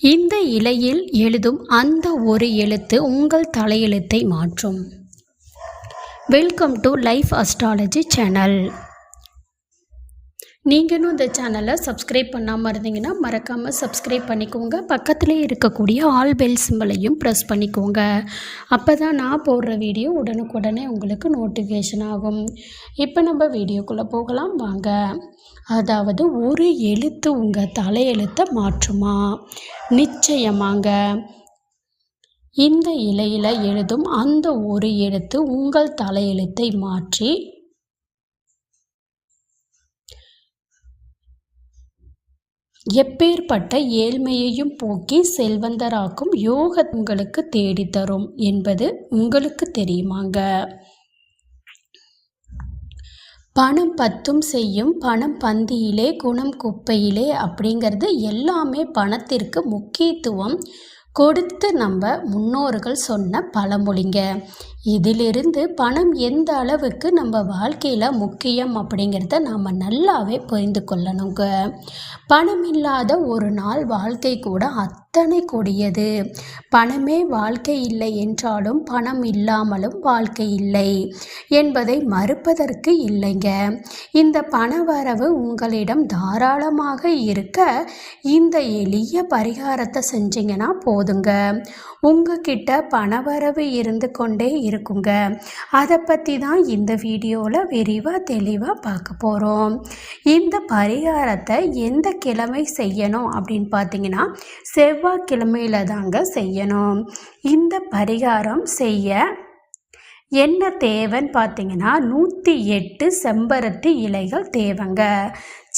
இந்த இலையில் எழுதும் அந்த ஒரு எழுத்து உங்கள் தலையெழுத்தை மாற்றும். Welcome to life astrology channel நீங்களும் இந்த சேனலை சப்ஸ்கிரைப் பண்ணாமல் இருந்தீங்கன்னா மறக்காமல் சப்ஸ்கிரைப் பண்ணிக்கோங்க. பக்கத்துலேயே இருக்கக்கூடிய ஆல் பெல் சிம்பிளையும் ப்ரெஸ் பண்ணிக்கோங்க. அப்போ தான் நான் போடுற வீடியோ உடனுக்குடனே உங்களுக்கு நோட்டிஃபிகேஷன் ஆகும். இப்போ நம்ம வீடியோக்குள்ளே போகலாம். வாங்க. அதாவது ஒரு எழுத்து உங்கள் தலையெழுத்தை மாற்றுமா? நிச்சயமாங்க. இந்த இலையில் எழுதும் அந்த ஒரு எழுத்து உங்கள் தலையெழுத்தை மாற்றி எப்பேற்பட்ட ஏழ்மையையும் போக்கி செல்வந்தராக்கும் யோக உங்களுக்கு தேடித்தரும் என்பது உங்களுக்கு தெரியுமாங்க. பணம் பத்தும் செய்யும் பணம் பந்தியிலே குணம் குப்பையிலே அப்படிங்கிறது எல்லாமே பணத்திற்கு முக்கியத்துவம் கொடுத்து நம்ம முன்னோர்கள் சொன்ன பழமொழிங்க. இதிலிருந்து பணம் எந்த அளவுக்கு நம்ம வாழ்க்கையில் முக்கியம் அப்படிங்கிறத நாம் நல்லாவே புரிந்து கொள்ளணுங்க. பணம் இல்லாத ஒரு நாள் வாழ்க்கை கூட அத்தனை கொடியது. பணமே வாழ்க்கை இல்லை என்றாலும் பணம் இல்லாமலும் வாழ்க்கை இல்லை என்பதை மறுப்பதற்கு இல்லைங்க. இந்த பண வரவு உங்களிடம் தாராளமாக இருக்க இந்த எளிய பரிகாரத்தை செஞ்சீங்கன்னா போதுங்க. உங்ககிட்ட பணவரவு இருந்து கொண்டே இருக்குங்க. அதை பற்றி தான் இந்த வீடியோவில் விரிவாக தெளிவாக பார்க்க போகிறோம் இந்த பரிகாரத்தை எந்த கிழமை செய்யணும் அப்படின்னு பார்த்தீங்கன்னா செவ்வாய்க்கிழமையில தாங்க செய்யணும். இந்த பரிகாரம் செய்ய என்ன தேவைன்னு பார்த்தீங்கன்னா நூற்றி எட்டு செம்பருத்தி இலைகள் தேவைங்க.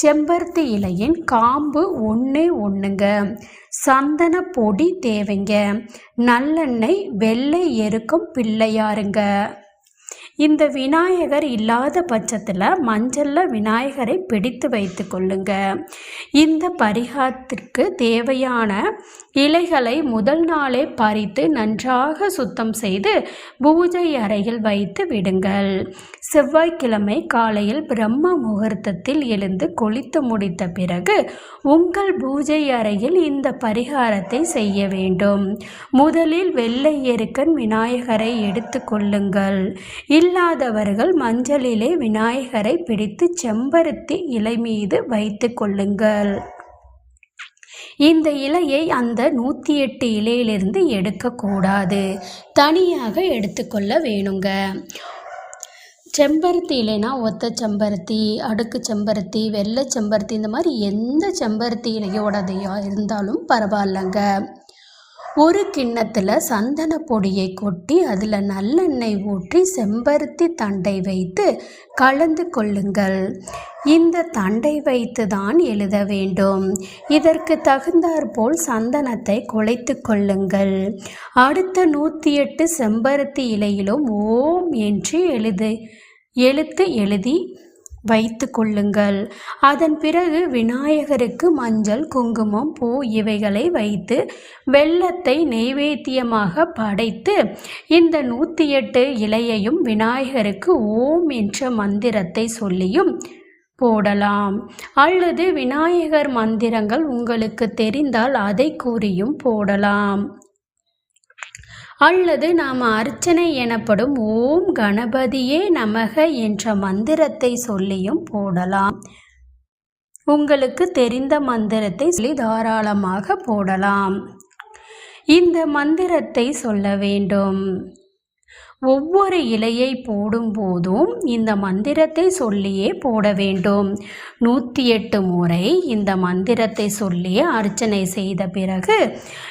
செம்பருத்தி இலையின் காம்பு ஒன்று ஒன்றுங்க சந்தன பொடி தேவைங்க. நல்லெண்ணெய் வெள்ளை எருக்கும் பிள்ளையாருங்க. இந்த விநாயகர் இல்லாத பட்சத்தில் மஞ்சளில் விநாயகரை பிடித்து வைத்து கொள்ளுங்க. இந்த பரிகாரத்திற்கு தேவையான இலைகளை முதல் நாளே பறித்து நன்றாக சுத்தம் செய்து பூஜை அறையில் வைத்து விடுங்கள். செவ்வாய்க்கிழமை காலையில் பிரம்ம முகூர்த்தத்தில் எழுந்து கொளித்து முடித்த பிறகு உங்கள் பூஜை அறையில் இந்த பரிகாரத்தை செய்ய வேண்டும். முதலில் வெள்ளை எருக்கன் விநாயகரை எடுத்து கொள்ளுங்கள். இல்லாதவர்கள் மஞ்சளிலே விநாயகரை பிடித்து செம்பருத்தி இலை மீது வைத்து கொள்ளுங்கள். இந்த இலையை அந்த நூற்றி எட்டு இலையிலிருந்து எடுக்கக்கூடாது தனியாக எடுத்துக்கொள்ள வேணுங்க. செம்பருத்தி இலைனா ஒத்த செம்பருத்தி அடுக்கு செம்பருத்தி வெள்ளை செம்பருத்தி இந்த மாதிரி எந்த செம்பருத்தி இலையோடதையா இருந்தாலும் பரவாயில்லைங்க. ஒரு கிண்ணத்தில் சந்தன பொடியை கொட்டி அதில் நல்லெண்ணெய் ஊற்றி செம்பருத்தி தண்டை வைத்து கலந்து கொள்ளுங்கள். இந்த தண்டை வைத்து தான் எழுத வேண்டும். இதற்கு தகுந்தாற்போல் சந்தனத்தை குலைத்து கொள்ளுங்கள். அடுத்த நூற்றி எட்டு செம்பருத்தி இலையிலும் ஓம் என்று எழுது எழுத்து எழுதி வைத்து கொள்ளுங்கள். அதன் பிறகு விநாயகருக்கு மஞ்சள் குங்குமம் பூ இவைகளை வைத்து வெள்ளத்தை நெய்வேத்தியமாக படைத்து இந்த நூற்றி எட்டு இலையையும் விநாயகருக்கு ஓம் என்ற மந்திரத்தை சொல்லியும் போடலாம். அல்லது விநாயகர் மந்திரங்கள் உங்களுக்கு தெரிந்தால் அதை கூறியும் போடலாம். அல்லது நாம் அர்ச்சனை எனப்படும் ஓம் கணபதியே நமக என்ற மந்திரத்தை சொல்லியும் போடலாம். உங்களுக்கு தெரிந்த மந்திரத்தை சொல்லி தாராளமாக போடலாம். இந்த மந்திரத்தை சொல்ல வேண்டும். ஒவ்வொரு இலையை போடும்போதும் இந்த மந்திரத்தை சொல்லியே போட வேண்டும். நூற்றி எட்டு முறை இந்த மந்திரத்தை சொல்லி அர்ச்சனை செய்த பிறகு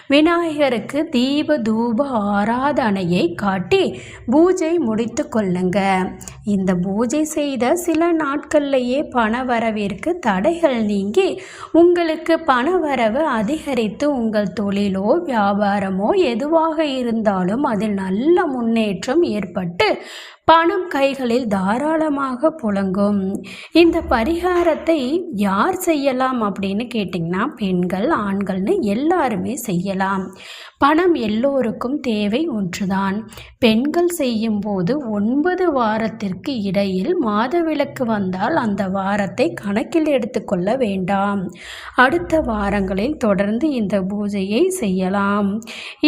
விநாயகருக்கு தீப தூப ஆராதனையை காட்டி பூஜை முடித்து கொள்ளுங்க. இந்த பூஜை செய்த சில நாட்கள்லேயே பணவரவிற்கு தடைகள் நீங்கி உங்களுக்கு பணவரவு அதிகரித்து உங்கள் தொழிலோ வியாபாரமோ எதுவாக இருந்தாலும் அதில் நல்ல முன்னேற்றம் ஏற்பட்டு பணம் கைகளில் தாராளமாக புழங்கும். இந்த பரிகாரத்தை யார் செய்யலாம் அப்படின்னு கேட்டிங்கன்னா பெண்கள் ஆண்கள்னு எல்லாருமே செய்யலாம். பணம் எல்லோருக்கும் தேவை ஒன்றுதான். பெண்கள் செய்யும்போது ஒன்பது வாரத்திற்கு இடையில் மாதவிலக்கு வந்தால் அந்த வாரத்தை கணக்கில் எடுத்துக்கொள்ள வேண்டாம். அடுத்த வாரங்களில் தொடர்ந்து இந்த பூஜையை செய்யலாம்.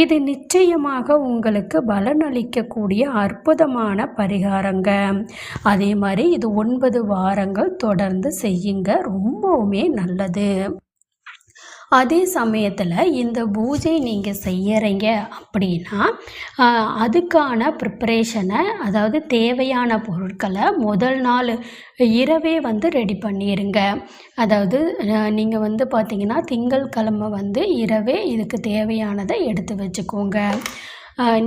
இது நிச்சயமாக உங்களுக்கு பலனளிக்கக்கூடிய அற்புதமான பரி பரிகாரங்க அதே மாதிரி இது ஒன்பது வாரங்கள் தொடர்ந்து செய்யுங்க. ரொம்பவுமே நல்லது. அதே சமயத்தில் இந்த பூஜை நீங்கள் செய்யறீங்க அப்படின்னா அதுக்கான ப்ரிப்பரேஷனை அதாவது தேவையான பொருட்களை முதல் நாள் இரவே வந்து ரெடி பண்ணிடுங்க அதாவது நீங்கள் வந்து பார்த்தீங்கன்னா திங்கட்கிழமை வந்து இரவே இதுக்கு தேவையானதை எடுத்து வச்சுக்கோங்க.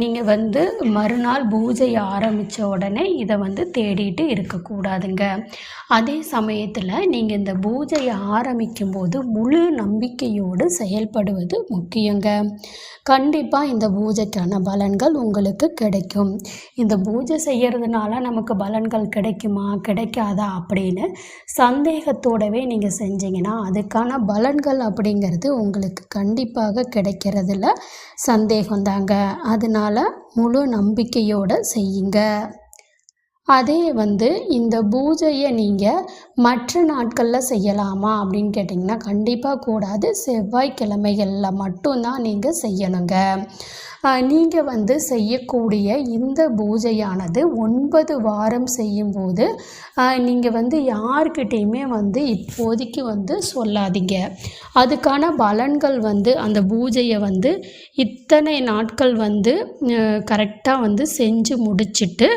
நீங்கள் வந்து மறுநாள் பூஜை ஆரம்பித்த உடனே இதை வந்து தேடிட்டு இருக்கக்கூடாதுங்க. அதே சமயத்தில் நீங்கள் இந்த பூஜையை ஆரம்பிக்கும் போது முழு நம்பிக்கையோடு செயல்படுவது முக்கியங்க. கண்டிப்பாக இந்த பூஜைக்கான பலன்கள் உங்களுக்கு கிடைக்கும். இந்த பூஜை செய்கிறதுனால நமக்கு பலன்கள் கிடைக்குமா கிடைக்காதா அப்படின்னு சந்தேகத்தோடவே நீங்கள் செஞ்சீங்கன்னா அதுக்கான பலன்கள் அப்படிங்கிறது உங்களுக்கு கண்டிப்பாக கிடைக்கிறதுல சந்தேகம்தாங்க. அதனால் முழு நம்பிக்கையோடு செய்யுங்க. அதே வந்து இந்த பூஜையை நீங்கள் மற்ற நாட்களில் செய்யலாமா அப்படின்னு கேட்டிங்கன்னா கண்டிப்பாக கூடாது. செவ்வாய்க்கிழமைகளில் மட்டும்தான் நீங்கள் செய்யணுங்க. நீங்கள் வந்து செய்யக்கூடிய இந்த பூஜையானது ஒன்பது வாரம் செய்யும்போது நீங்கள் வந்து யார்கிட்டேயுமே வந்து இப்போதைக்கு வந்து சொல்லாதீங்க. அதுக்கான பலன்கள் வந்து அந்த பூஜையை வந்து இத்தனை நாட்கள் வந்து கரெக்டாக வந்து செஞ்சு முடிச்சிட்டு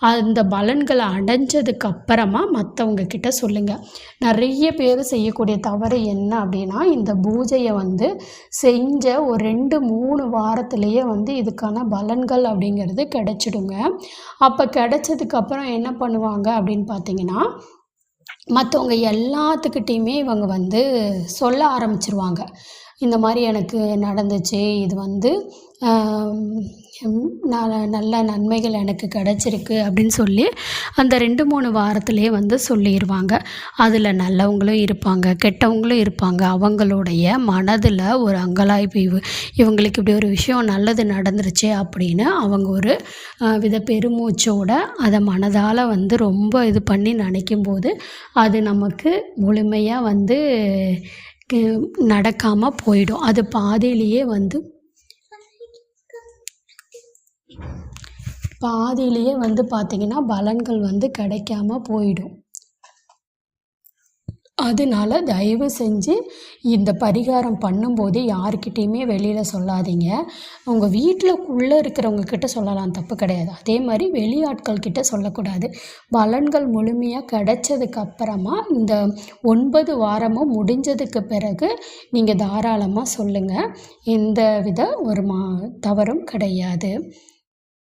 அந்த பலன்களை அடைஞ்சதுக்கு அப்புறமா மற்றவங்க கிட்ட சொல்லுங்கள் நிறைய பேர் செய்யக்கூடிய தவறு என்ன அப்படின்னா இந்த பூஜையை வந்து செஞ்ச ஒரு ரெண்டு மூணு வாரத்திலேயே வந்து வந்து இதுக்கான பலன்கள் அப்படிங்கிறது கிடைச்சிடுங்க. அப்போ கிடைச்சதுக்கப்புறம் என்ன பண்ணுவாங்க அப்படின்னு பார்த்தீங்கன்னா மற்றவங்க எல்லாத்துக்கிட்டேயுமே இவங்க வந்து சொல்ல ஆரம்பிச்சிருவாங்க. இந்த மாதிரி எனக்கு நடந்துச்சு இது வந்து நான் நல்ல நன்மைகள் எனக்கு கிடச்சிருக்கு அப்படின்னு சொல்லி அந்த ரெண்டு மூணு வாரத்திலே வந்து சொல்லிடுவாங்க அதில் நல்லவங்களும் இருப்பாங்க கெட்டவங்களும் இருப்பாங்க. அவங்களுடைய மனதில் ஒரு அங்கலாய்ப்பு இவங்களுக்கு இப்படி ஒரு விஷயம் நல்லது நடந்துருச்சு அப்படின்னு அவங்க ஒரு வித பெருமூச்சோட அதை மனதால் வந்து ரொம்ப இது பண்ணி நினைக்கும் போது அது நமக்கு முழுமையாக வந்து நடக்காமல் போயிடும். அது பாதியிலேயே வந்து பாதியிலேயே வந்து பார்த்திங்கன்னா பலன்கள் வந்து கிடைக்காம போயிடும். அதனால தயவு செஞ்சு இந்த பரிகாரம் பண்ணும்போது யாருக்கிட்டேயுமே வெளியில் சொல்லாதீங்க. உங்கள் வீட்டில் இருக்கிறவங்க கிட்ட சொல்லலாம் தப்பு கிடையாது. அதே மாதிரி வெளியாட்கள் கிட்ட சொல்லக்கூடாது. பலன்கள் முழுமையாக கிடைச்சதுக்கு அப்புறமா இந்த ஒன்பது வாரமும் முடிஞ்சதுக்கு பிறகு நீங்கள் தாராளமாக சொல்லுங்கள் எந்த வித ஒரு மா தவறும் கிடையாது.